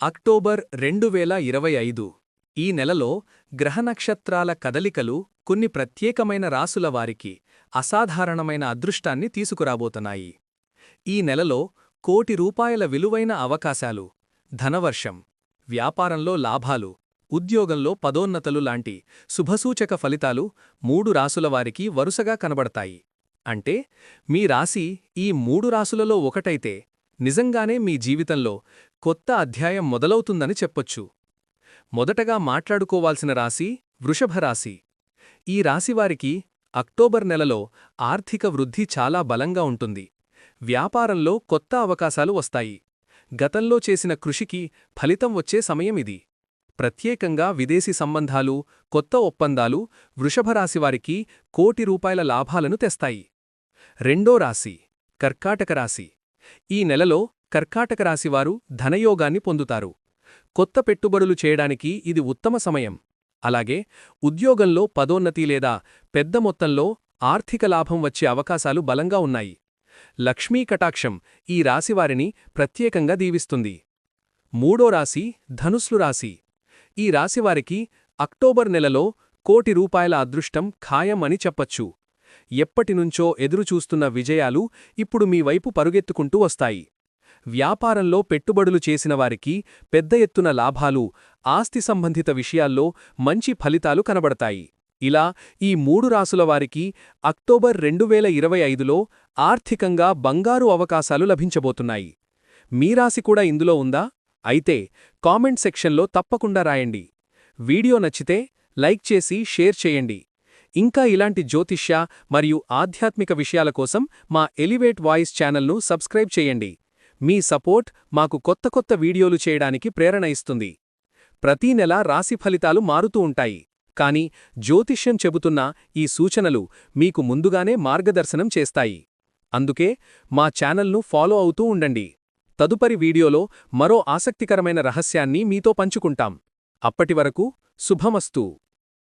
October రెండు వేల ఇరవై ఐదు. ఈ నెలలో గ్రహ నక్షత్రాల కదలికలు కొన్ని ప్రత్యేకమైన రాసుల వారికి అసాధారణమైన అదృష్టాన్ని తీసుకురాబోతున్నాయి. ఈ నెలలో కోటి రూపాయల విలువైన అవకాశాలు ధనవర్షం వ్యాపారంలో లాభాలు ఉద్యోగంలో పదోన్నతలు లాంటి శుభసూచక ఫలితాలు మూడు రాసుల వారికి వరుసగా కనబడతాయి. అంటే మీ రాశి ఈ మూడు రాసులలో ఒకటైతే నిజంగానే మీ జీవితంలో కొత్త అధ్యాయం మొదలవుతుందని చెప్పొచ్చు. మొదటగా మాట్లాడుకోవాల్సిన రాశి వృషభరాశి ఈ రాశివారికి అక్టోబర్ నెలలో ఆర్థిక వృద్ధి చాలా బలంగా ఉంటుంది. వ్యాపారంలో కొత్త అవకాశాలు వస్తాయి. గతంలో చేసిన కృషికి ఫలితం వచ్చే సమయం ఇది. ప్రత్యేకంగా విదేశీ సంబంధాలు కొత్త ఒప్పందాలు వృషభరాశివారికి కోటి రూపాయల లాభాలను తెస్తాయి. రెండో రాశి కర్కాటక రాశి. ఈ నెలలో కర్కాటక రాశివారు ధనయోగాన్ని పొందుతారు. కొత్త పెట్టుబడులు చేయడానికి ఇది ఉత్తమ సమయం. అలాగే ఉద్యోగంలో పదోన్నతి లేదా పెద్ద మొత్తంలో ఆర్థిక లాభం వచ్చే అవకాశాలు బలంగా ఉన్నాయి. లక్ష్మీ కటాక్షం ఈ రాశివారిని ప్రత్యేకంగా దీవిస్తుంది. మూడో రాశి ధనుస్లు రాశి. ఈ రాశివారికి అక్టోబర్ నెలలో కోటి రూపాయల అదృష్టం ఖాయం అని చెప్పచ్చు ఎప్పటినుంచో ఎదురుచూస్తున్న విజయాలు ఇప్పుడు మీ వైపు పరుగెత్తుకుంటూ వస్తాయి. వ్యాపారంలో పెట్టుబడులు చేసిన వారికి పెద్ద ఎత్తున లాభాలు ఆస్తి సంబంధిత విషయాల్లో మంచి ఫలితాలు కనబడతాయి. ఇలా ఈ మూడు రాసుల వారికి అక్టోబర్ రెండు వేల ఇరవై ఐదులో ఆర్థికంగా బంగారు అవకాశాలు లభించబోతున్నాయి. మీ రాశి కూడా ఇందులో ఉందా? అయితే కామెంట్ సెక్షన్లో తప్పకుండా రాయండి. వీడియో నచ్చితే లైక్ చేసి షేర్ చేయండి. ఇంకా ఇలాంటి జ్యోతిష్య మరియు ఆధ్యాత్మిక విషయాల కోసం మా ఎలివేట్ వాయిస్ ఛానల్ను సబ్స్క్రైబ్ చేయండి. మీ సపోర్ట్ మాకు కొత్త కొత్త వీడియోలు చేయడానికి ప్రేరణ ఇస్తుంది. ప్రతీ నెల రాశి ఫలితాలు మారుతూ ఉంటాయి. కానీ జ్యోతిష్యం చెబుతున్న ఈ సూచనలు మీకు ముందుగానే మార్గదర్శనం చేస్తాయి. అందుకే మా ఛానల్ను ఫాలో అవుతూ ఉండండి. తదుపరి వీడియోలో మరో ఆసక్తికరమైన రహస్యాన్ని మీతో పంచుకుంటాం. అప్పటివరకు శుభమస్తూ.